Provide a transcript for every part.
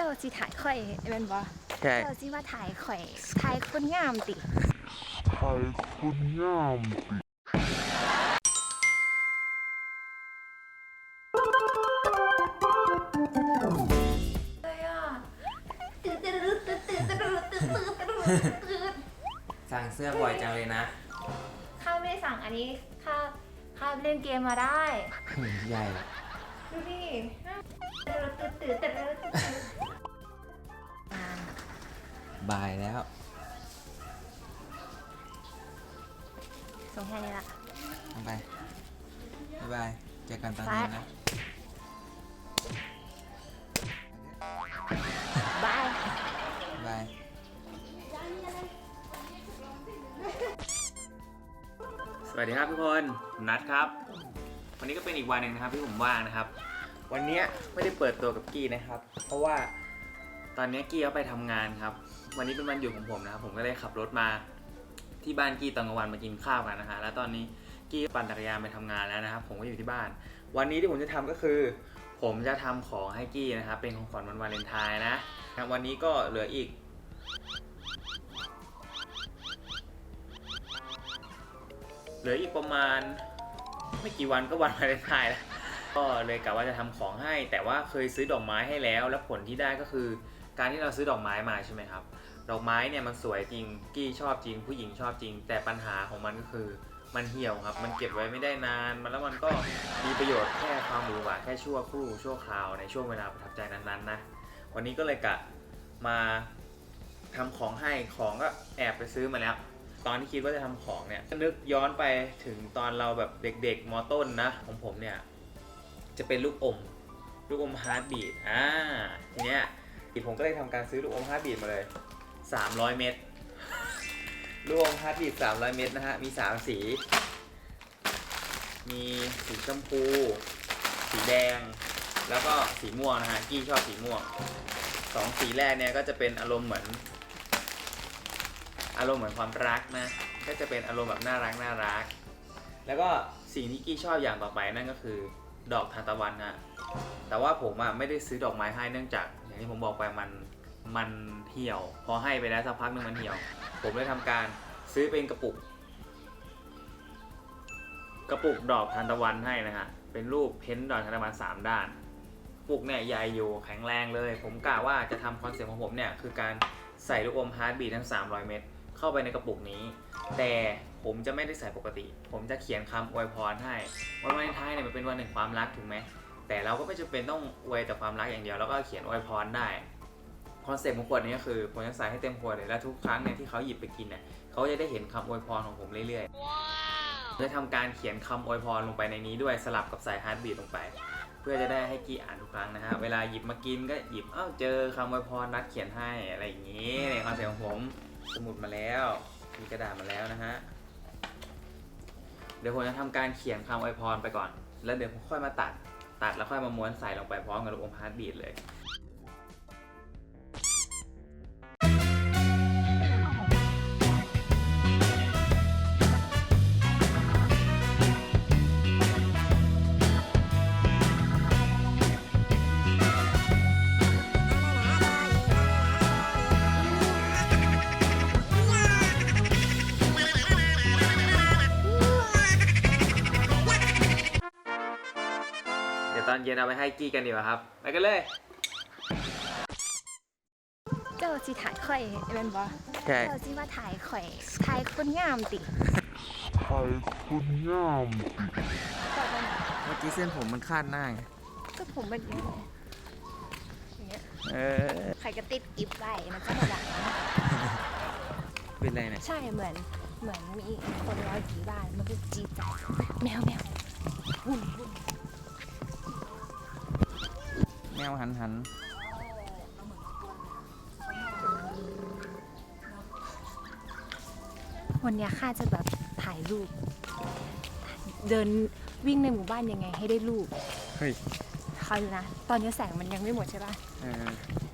จ้าจีถ่ายข่อยแม่นบ่ใช่เจ้าสิมาถ่ายข่อยถ่ายคนงามติถ่ายคนงามติสั่งเสื้อบ่อยจังเลยนะ ข้าไม่ได้สั่งอันนี้ข้าข้าเล่นเกมมาได้ ใหญ่ ดูดิตื่นตื่นตื่นตื่นตื่นตื่นอ่าบายแล้ว ส่งแค่นี้ละเอาไปบ๊ายบาย เจอกันตอนเย็นนะ บาย บาย สวัสดีครับทุกคนผมนัดครับ วันนี้ก็เป็นอีกวันหนึ่งนะครับที่ผมว่างนะครับ วันเนี้ยไม่ได้เปิดตัวกับกี้นะครับ เพราะว่าตอนนี้กี้เขาไปทำงานครับ วันนี้เป็นวันหยุดของผมนะครับ ผมก็เลยขับรถมาที่บ้านกี้ตอนกลางวันมากินข้าวกันนะฮะแล้วตอนนี้กี้ปั่นจักรยานไปทำงานแล้วนะครับ ผมก็อยู่ที่บ้าน วันนี้ที่ผมจะทำก็คือ ผมจะทำของให้กี้นะครับ เป็นของขวัญวันวาเลนไทน์นะวันนี้ก็เหลืออีกเหลืออีกประมาณ ไม่กี่วันก็วันวาเลนไทน์แล้วก็เลยกะว่าจะทำของให้ แต่ว่าเคยซื้อดอกไม้ให้แล้ว แล้วผลที่ได้ก็คือ การที่เราซื้อดอกไม้มาใช่ไหมครับ ดอกไม้เนี่ยมันสวยจริงกี้ชอบจริง ผู้หญิงชอบจริง แต่ปัญหาของมันก็คือมันเหี่ยวครับ มันเก็บไว้ไม่ได้นานมันแล้วมันก็มีประโยชน์แค่ความหรูหราแค่ชั่วครู่ชั่วคราวในช่วงเวลาประทับใจนั้นๆนะวันนี้ก็เลยกะมาทำของให้ของก็แอบไปซื้อมาแล้ว ตอนที่คิดว่าจะทำของเนี่ยนึกย้อนไปถึงตอนเราแบบเด็กๆมอต้นนะของผมเนี่ยจะเป็นลูกอม ลูกอมฮาร์ดบีดอ่าทีเนี้ยผมก็เลยทำการซื้อลูกอมฮาร์ดบีดมาเลย 300 เม็ดลูกอมฮาร์ดบีด300 เม็ดนะฮะมี 3 สี มีสีชมพู สีแดง แล้วก็สีม่วงนะฮะกี้ชอบสีม่วงสองสีแรกเนี่ยก็จะเป็นอารมณ์เหมือน อารมณ์เหมือนความรักนะ ก็จะเป็นอารมณ์แบบน่ารักน่ารัก แล้วก็สิ่งที่กี้ชอบอย่างต่อไปนั่นก็คือ ดอกทานตะวันฮะแต่ว่าผมอะไม่ได้ซื้อดอกไม้ให้เนื่องจาก อย่างที่ผมบอกไปมันมันเหี่ยว พอให้ไปแล้วสักพักหนึงมันเหี่ยว ผมเลยทำการซื้อเป็นกระปุก กระปุกดอกทานตะวันให้นะฮะเป็นรูปเพ้นท์ดอกทานตะวันสามด้านปุกเนี่ยใหญ่อยู่แข็งแรงเลย ผมกะว่าจะทำคอนเซ็ปต์ของผมเนี่ย คือการใส่ลูกอมฮาร์ดบีททั้ง 300 เม็ด เข้าไปในกระปุกนี้ แต่ผมจะไม่ได้ใส่ปกติ ผมจะเขียนคำอวยพรให้วันวาเลนไทน์เนี่ยมันเป็นวันแห่งความรักถูกไหมแต่เราก็ไม่จำเป็นต้องอวยแต่ความรักอย่างเดียวแล้วก็เขียนอวยพรได้คอนเซ็ปต์ของขวดนี้ก็คือผมจะใส่ให้เต็มขวดเลยและทุกครั้งเนี่ยที่เขาหยิบไปกินเนี่ยเขาจะได้เห็นคำอวยพรของผมเรื่อยๆเลยทำการเขียนคำอวยพรลงไปในนี้ด้วยสลับกับใส่ฮาร์ดบีทลงไป เพื่อจะได้ให้กี้อ่านทุกครั้งนะฮะเวลาหยิบมากินก็หยิบเอ้าเจอคำอวยพรนัดเขียนให้อะไรอย่างนี้ในคอนเซ็ปต์ของผม สมุดมาแล้ว มีกระดาษมาแล้วนะฮะ เดี๋ยวผมจะทำการเขียนคำอวยพรไปก่อน แล้วเดี๋ยวผมค่อยมาตัด ตัดแล้วค่อยมาม้วนใส่ลงไปพร้อมกับลูกอมฮาร์ดบีดเลย ยวตอนเย็นเอาไปให้กี้กันดีกว่าครับ ไปกันเลย เจ้าสิถ่ายข่อยแม่นบ่ใช่ เจ้าสิว่าถ่ายข่อย ถ่ายคนงามติถ่ายคนงามสิก็มันเมื่อกี้เส้นผมมันคาดหน้าไงก็ผมเป็นอย่างเงี้ยอย่างเงี้ยเออ ใครก็ติดกิฟต์ไว้มันก็ระดับนะเป็นไรเนี่ย ใช่เหมือนเหมือนมีคนร้อยผีบ้านมันก็จีดใจแมวแมววุ่นวุ่น แมวหันหันวันเนี้ยข้าจะแบบถ่ายรูป เดินวิ่งในหมู่บ้านยังไงให้ได้รูปเฮ้ยคอยดูนะ ตอนนี้แสงมันยังไม่หมดใช่ปะเออ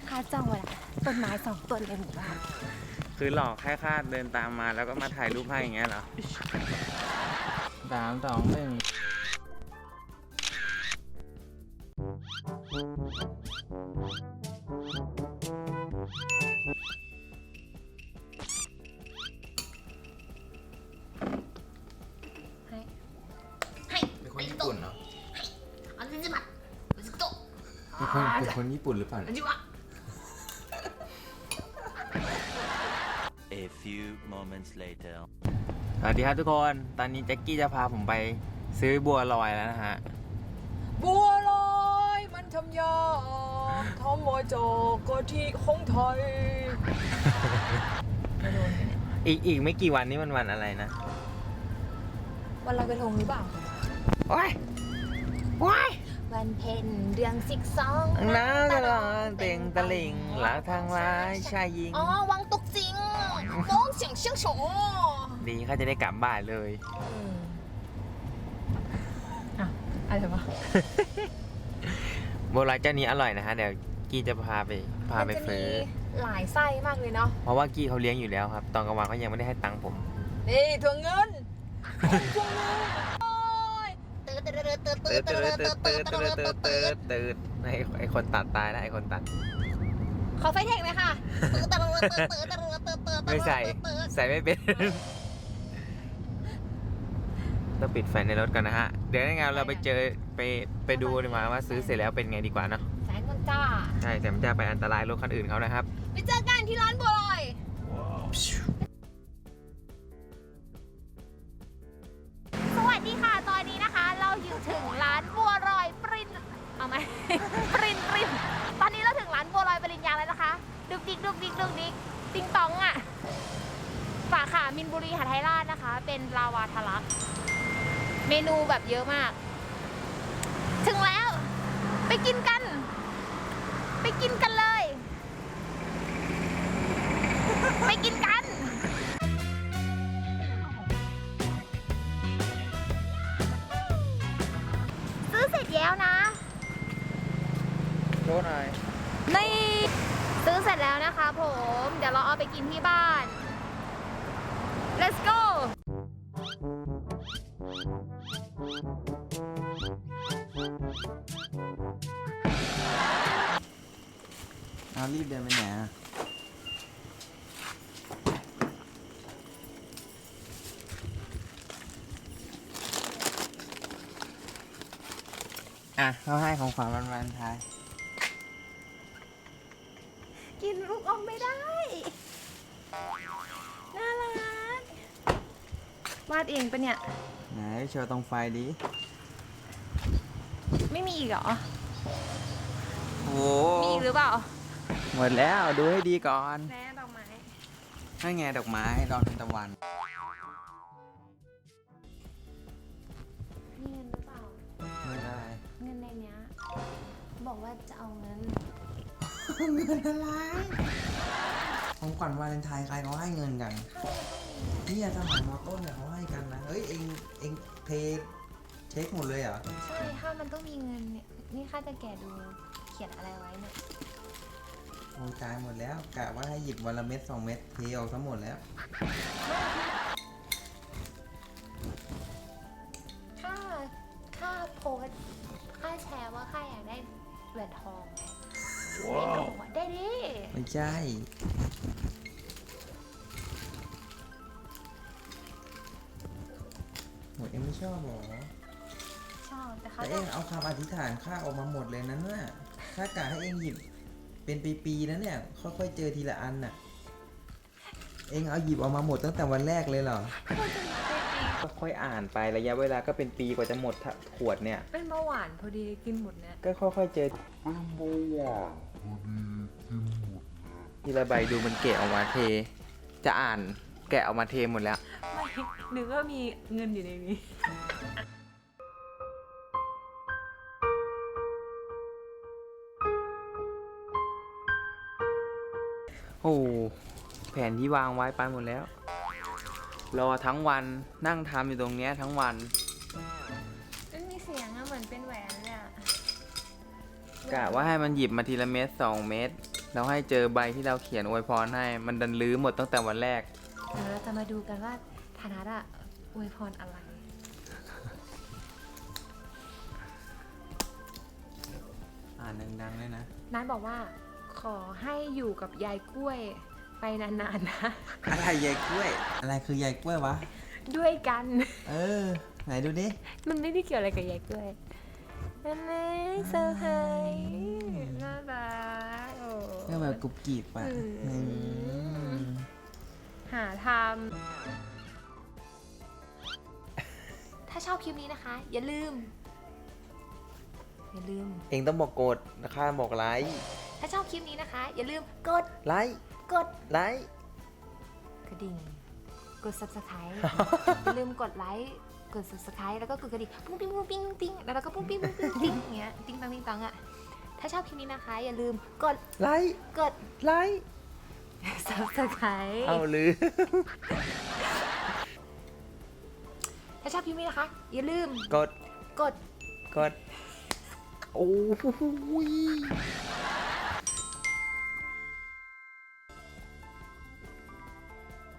ข้าจ้องไว้ละต้นไม้สองต้นในหมู่บ้าน คือหลอกแค่คาดเดินตามมาแล้วก็มาถ่ายรูปให้อย่างเงี้ยเหรอสามสองหนึ่ง เป็นคนญี่ปุ่นเนาะอันนี้จะมาสกุเป็นคนเป็นคนญี่ปุ่นหรือเปล่าอันนี้วะ A few moments later สวัสดีครับทุกคน ตอนนี้แจ็คกี้จะพาผมไปซื้อบัวลอยแล้วนะฮะ ทำยากทำมาจากกะทิของไทยอีกอีกไม่กี่วันนี้มันวันอะไรนะวันลอยกระทงหรือเปล่า โอ้ยโอ้ยวันเพ็ญเดือนสิบสองน้ำตะลอนเต่งตะลิงหลักทางร้ายชายหญิง อ๋อ วังตุกจิงน้องเสียงเชียงโฉดีเขาจะได้กลับบ้านเลยอะอะไรวะ บัวลอยเจ้านี้อร่อยนะฮะเดี๋ยวกี้จะพาไปพาไปมันจะมีซื้อหลายไส้มากเลยเนาะเพราะว่ากี้เขาเลี้ยงอยู่แล้วครับ ตอนกลางวันเขายังไม่ได้ให้ตังค์ผม นี่ถั่วเงินถั่วเงินตื่นตื่นตื่นตื่นตืดตืดตืดตืดตืดตืดตืดตืดไอไอคนตัดตายแล้วไอคนตัด ขอไฟเทคไหมค่ะไม่ใส่ใส่ไม่เป็นต้องปิดไฟในรถก่อนนะฮะ เดี๋ยวยังไงเราไปเจอ ไปไปดูดีกว่าว่าซื้อเสร็จแล้วเป็นไงดีกว่าเนาะแสงมันจ้า ใช่แต่มันจะไปอันตรายรถคันอื่นเขานะครับ ไปเจอกันที่ร้านบัวลอย สวัสดีค่ะ ตอนนี้นะคะ เราอยู่ถึงร้านบัวลอยปริน เอาไหม ปรินปริน ตอนนี้เราถึงร้านบัวลอยปริญญาแล้วนะคะ ดุกดิกดุกดิกดุกดิกติงตองอะสาขามินบุรีหาไทยราชนะคะ เป็นลาวาทะลัก เมนูแบบเยอะมากถึงแล้วไป กินกัน ไปกินกันเลย ไปกินกัน ซื้อเสร็จแล้วนะโทษหน่อยนี่ซื้อเสร็จแล้วนะคะผม เดี๋ยวเราเอาไปกินที่บ้าน let's go เอารีบเดินไปไหนอะอะเขาให้ของขวัญวันวาเลนไทน์กินลูกอมไม่ได้ น่ารัก วาดเองปะเนี่ย ไหนโชว์ตรงไฟดิไม่มีอีกเหรอ โอ้มีอีกหรือเปล่าหมดแล้วดูให้ดีก่อนแม่ดอกไม้นั่นไงดอกไม้ดอกทานตะวัน มีเงินหรือเปล่า ไม่ได้ เงินในเนี้ย บอกว่าจะเอาเงิน เงินอะไรของขวัญวาเลนไทน์ใครเขาให้เงินกันนี่สมัยมอต้นเนี่ยเขาให้กันนะ เฮ้ย เองเองเพย์ เช็คหมดเลยเหรอใช่ถ้ามันต้องมีเงินเนี่ยนี่ข้าจะแกะดูเขียนอะไรไว้เนี่ยโอ้ตายหมดแล้วกะว่าให้หยิบวันละเม็ดสองเม็ดเทออกทั้งหมดแล้ว ค่าค่าโพสต์ค่าแชร์ว่าค่าอยากได้แหวนทองไงว้าวได้ดิไม่ใช่หมดเองไม่ชอบเหรอชอบแต่ เขาแต่เองเอาคำอธิษฐานข้าออกมาหมดเลยนั้นน่ะข้ากะให้เองหยิบเป็นปีๆนะเนี่ยค่อยๆเจอทีละอันน่ะ เองเอาหยิบออกมาหมดตั้งแต่วันแรกเลยเหรอก็ค่อยอ่านไประยะเวลาก็เป็นปีกว่าจะหมดขวดเนี่ย เป็นเบาหวานพอดีกินหมดเนี่ย ก็ค่อยๆเจอทีละใบดูมันเกะออกมาเท จะอ่านแกะออกมาเทหมดแล้ว ไม่นึกว่ามีเงินอยู่ในนี้ อ้โหแผนที่วางไว้ไปหมดแล้ว รอทั้งวันนั่งทำอยู่ตรงเนี้ยทั้งวัน มันมีเสียงอะเหมือนเป็นแหวนเลยอะกะว่าให้มันหยิบมาทีละเม็ดสองเม็ดแล้วให้เจอใบที่เราเขียนอวยพรให้ มันดันลื้อหมดตั้งแต่วันแรก เดี๋ยวเราจะมาดูกันว่าธนัทอะอวยพรอะไร อ่านดังๆเลยนะ นัทบอกว่า ขอให้อยู่กับยายกล้วยไปนานๆนะ อะไรยายกล้วย อะไรคือยายกล้วยวะ ด้วยกัน เออ ไหนดูดิ มันไม่ได้เกี่ยวอะไรกับยายกล้วยนั่นเองเซอร์ไพรส์น่ารักโอ้ ก็แบบกรุบกริบอะอืม อืมหาทำถ้าชอบคลิปนี้นะคะ อย่าลืม อย่าลืม เองต้องบอกกดนะคะบอกไลค์ ถ้าชอบคลิปนี้นะคะ อย่าลืมกดไลค์กดไลค์ กระดิ่ง กด subscribe อย่าลืมกดไลค์กด subscribe แล้วก็กดกระดิ่งปุ้งปิ้งปุ้งปิ้งปุ้งปิ้งแล้วเราก็ปุ้งปิ้งปุ้งปิ้งปิ้งอย่างเงี้ยติ้งตังติ้งตังอะถ้าชอบคลิปนี้นะคะ อย่าลืมกดไลค์กด ไลค์ subscribe เอาลืมถ้าชอบคลิปนี้นะคะ อย่าลืมกด กด กด โอ้โห